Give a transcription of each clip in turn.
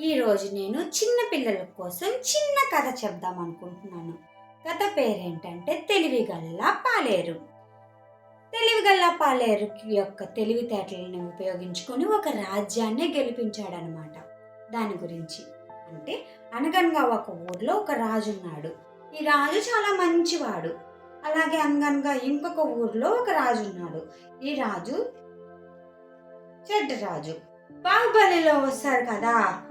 ఈరోజు నేను చిన్న పిల్లల కోసం చిన్న కథ చెప్దాం అనుకుంటున్నాను. కథ పేరేంటంటే తెలివిగల్లా పాలేరు. తెలివిగల్లా పాలేరు యొక్క తెలివితేటలను ఉపయోగించుకొని ఒక రాజ్యాన్ని గెలిపించాడనమాట. దాని గురించి అంటే అనగనగా ఒక ఊర్లో ఒక రాజు ఉన్నాడు ఈ రాజు చాలా మంచివాడు. అలాగే అనగనగా ఇంకొక ఊర్లో ఒక రాజు ఉన్నాడు ఈ రాజు చెడ్డ రాజు. బాహుబలిలో వస్తారు కదా.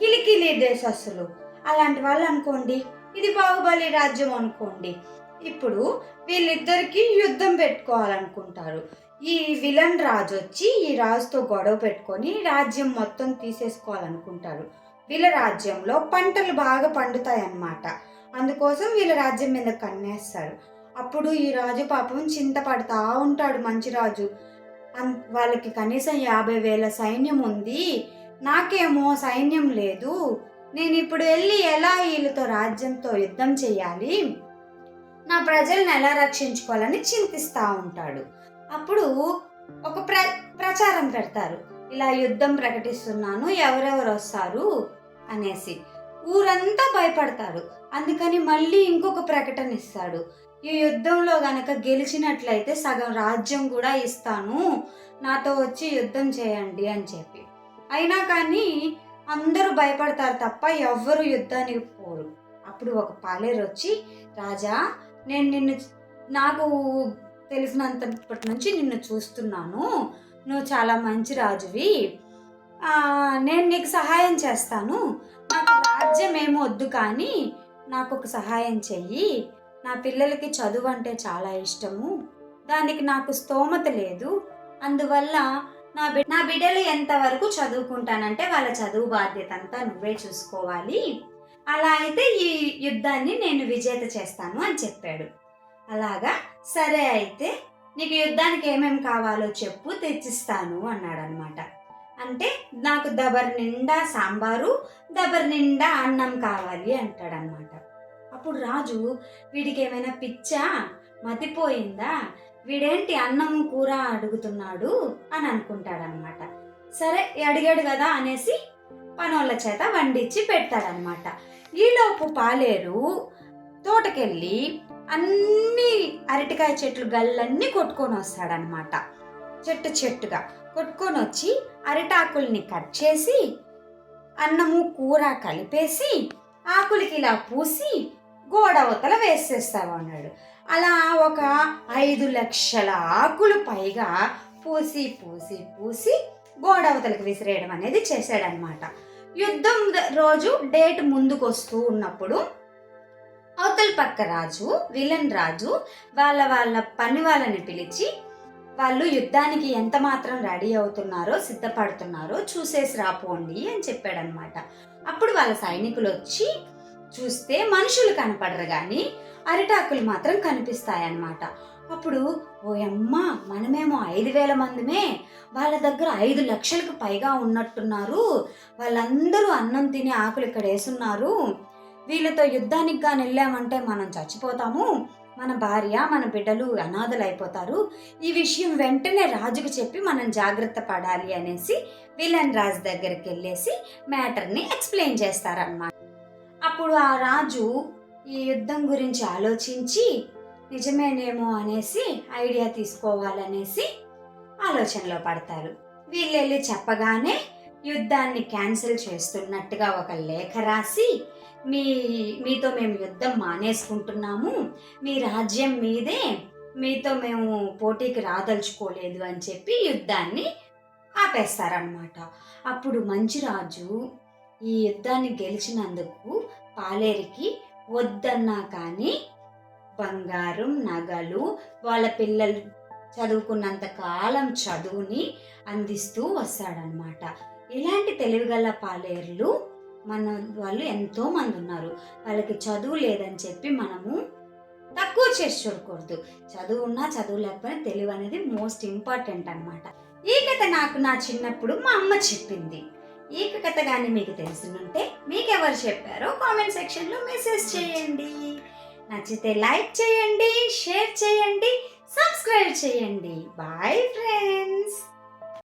కిలికిలి దేశస్సులు అలాంటి వాళ్ళు అనుకోండి ఇది బాహుబలి రాజ్యం అనుకోండి. ఇప్పుడు వీళ్ళిద్దరికి యుద్ధం పెట్టుకోవాలనుకుంటారు. ఈ విలన్ రాజు వచ్చి ఈ రాజుతో గొడవ పెట్టుకొని రాజ్యం మొత్తం తీసేసుకోవాలనుకుంటారు. వీళ్ళ రాజ్యంలో పంటలు బాగా పండుతాయి అన్నమాట అందుకోసం వీళ్ళ రాజ్యం మీద కన్నేస్తారు. అప్పుడు ఈ రాజు పాపం చింతపడతా ఉంటాడు మంచి రాజు. అన్- వాళ్ళకి కనీసం యాభై వేల సైన్యం ఉంది. నాకేమో సైన్యం లేదు. నేను ఇప్పుడు వెళ్ళి ఎలా వీళ్ళతో రాజ్యంతో యుద్ధం చేయాలి? నా ప్రజల్ని ఎలా రక్షించుకోవాలని చింతిస్తూ ఉంటాడు. అప్పుడు ఒక ప్ర ప్రచారం పెడతారు. ఇలా యుద్ధం ప్రకటిస్తున్నాను ఎవరెవరు వస్తారు? అనేసి. ఊరంతా భయపడతారు. అందుకని మళ్ళీ ఇంకొక ప్రకటన ఇస్తాడు. ఈ యుద్ధంలో గనక గెలిచినట్లయితే సగం రాజ్యం కూడా ఇస్తాను. నాతో వచ్చి యుద్ధం చేయండి అని చెప్పి. అయినా కానీ అందరూ భయపడతారు తప్ప ఎవ్వరు యుద్ధానికి పోరు. అప్పుడు ఒక పాలేరు వచ్చి రాజా నేను నిన్ను నాకు తెలిసినంతప్పటి నుంచి నిన్ను చూస్తున్నాను. నువ్వు చాలా మంచి రాజువి. నేను నీకు సహాయం చేస్తాను. నాకు రాజ్యం ఏమో వద్దు కానీ నాకు ఒక సహాయం చెయ్యి. నా పిల్లలకి చదువు అంటే చాలా ఇష్టము. దానికి నాకు స్తోమత లేదు. అందువల్ల నా బి నా బిడ్డలు ఎంతవరకు చదువుకుంటానంటే వాళ్ళ చదువు బాధ్యత అంతా నువ్వే చూసుకోవాలి. అలా అయితే ఈ యుద్ధాన్ని నేను విజేత చేస్తాను అని చెప్పాడు. అలాగా? సరే అయితే నీకు యుద్ధానికి ఏమేమి కావాలో చెప్పు తెచ్చిస్తాను అన్నాడనమాట. అంటే నాకు దబర్ నిండా సాంబారు దబర్ నిండా అన్నం కావాలి అంటాడనమాట. అప్పుడు రాజు వీడికి ఏమైనా పిచ్చా? మతిపోయిందా? వీడేంటి అన్నం కూర అడుగుతున్నాడు అని అనుకుంటాడనమాట. సరే అడిగాడు కదా అనేసి పనోళ్ళ చేత వండించి పెడతాడనమాట. ఈలోపు పాలేరు తోటకెళ్ళి అన్ని అరటికాయ చెట్లు గల్లన్నీ కొట్టుకొని వస్తాడనమాట. చెట్టు చెట్టుగా కొట్టుకొని వచ్చి అరిటాకుల్ని కట్ చేసి అన్నము కూర కలిపేసి ఆకులకి ఇలా పూసి గోడ అవతల వేసేస్తావు అన్నాడు. అలా ఒక ఐదు లక్షల ఆకులు పైగా పూసి పూసి పూసి గోడ విసిరేయడం అనేది చేశాడనమాట యుద్ధం రోజు డేట్ ముందుకు వస్తూ ఉన్నప్పుడు అవతల పక్క రాజు విలన్ రాజు వాళ్ళ వాళ్ళ పని వాళ్ళని పిలిచి వాళ్ళు యుద్ధానికి ఎంత మాత్రం రెడీ అవుతున్నారో సిద్ధపడుతున్నారో చూసేసి రాపోండి అని చెప్పాడనమాట అప్పుడు వాళ్ళ సైనికులు వచ్చి చూస్తే మనుషులు కనపడరు కానీ అరిటాకులు మాత్రం కనిపిస్తాయన్నమాట. అప్పుడు ఓ అమ్మ మనమేమో ఐదు వేల మందిమే వాళ్ళ దగ్గర ఐదు లక్షలకు పైగా ఉన్నట్టున్నారు వాళ్ళందరూ అన్నం తినే ఆకులు ఇక్కడ వేసున్నారు. వీళ్ళతో యుద్ధానికి కానీ వెళ్ళామంటే మనం చచ్చిపోతాము మన భార్య మన బిడ్డలు అనాథలు అయిపోతారు. ఈ విషయం వెంటనే రాజుకు చెప్పి మనం జాగ్రత్త పడాలి అనేసి విలన్ రాజు దగ్గరికి వెళ్ళేసి మ్యాటర్ని ఎక్స్ప్లెయిన్ చేస్తారన్నమాట. అప్పుడు ఆ రాజు ఈ యుద్ధం గురించి ఆలోచించి నిజమేనేమో అనేసి ఐడియా తీసుకోవాలనేసి ఆలోచనలో పడతారు. వీళ్ళు వెళ్ళి చెప్పగానే యుద్ధాన్ని క్యాన్సిల్ చేస్తున్నట్టుగా ఒక లేఖ రాసి మీ మీతో మేము యుద్ధం మానేసుకుంటున్నాము. మీ రాజ్యం మీదే మీతో మేము పోటీకి రాదలుచుకోలేదు అని చెప్పి యుద్ధాన్ని ఆపేస్తారనమాట అప్పుడు మంచిరాజు ఈ యుద్ధాన్ని గెలిచినందుకు పాలేరికి వద్దన్నా కానీ బంగారం నగలు వాళ్ళ పిల్లలు చదువుకున్నంత కాలం చదువుని అందిస్తూ వస్తాడనమాట ఇలాంటి తెలివిగల పాలేరులు మన వాళ్ళు ఎంతో మంది ఉన్నారు. వాళ్ళకి చదువు లేదని చెప్పి మనము తక్కువ చేసి చూడకూడదు. చదువు ఉన్నా చదువు లేకపోయినా తెలివి అనేది మోస్ట్ ఇంపార్టెంట్ అనమాట ఈ కథ నాకు నా చిన్నప్పుడు మా అమ్మ చెప్పింది. ఈ కథ కానీ మీకు తెలిసినుంటే మీకు ఎవరు చెప్పారో కామెంట్ సెక్షన్లో మెసేజ్ చేయండి. నచ్చితే లైక్ చేయండి షేర్ చేయండి సబ్స్క్రైబ్ చేయండి. Bye friends.